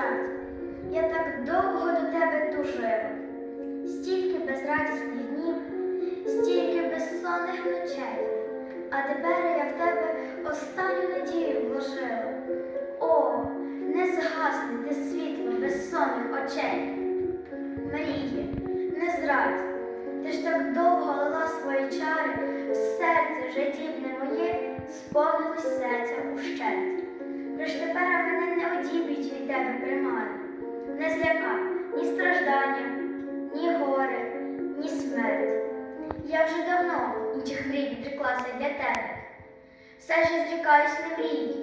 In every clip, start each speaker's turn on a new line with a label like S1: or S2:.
S1: лежать, я так довго до тебе тужив, стільки безрадісних днів, стільки безсонних ночей, а тепер я в тебе останню надію вложила. О, не згасни ти світло безсонних очей. Маріє, не зрадь, ти ж так довго лила свої чари, в серце жадібне моє сповнилось серця. Тебе примари, не зляка ні страждання, ні горе, ні смерть. Я вже давно інших мрій відреклася для тебе. Все ж зрікаюсь не мрій,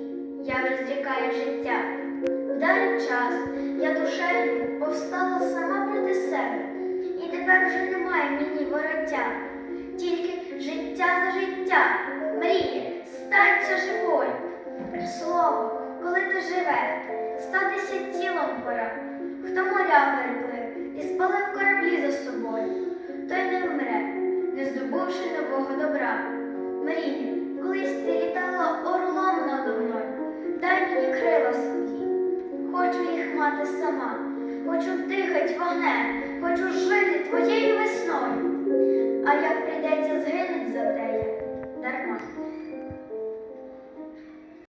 S1: я вже зрікаю життя. Вдарив час, я душею повстала сама проти себе, і тепер вже немає мені вороття, тільки життя за життя, мріє, станься живою. Слово, коли ти живе, статися тілом хто моря переплив і спалив кораблі за собою, той не вмре, не здобувши нового добра. Мріє, колись ти літала орлом надо мною, дай мені крила свої. Хочу їх мати сама, хочу дихать вогнем, хочу жити твоєю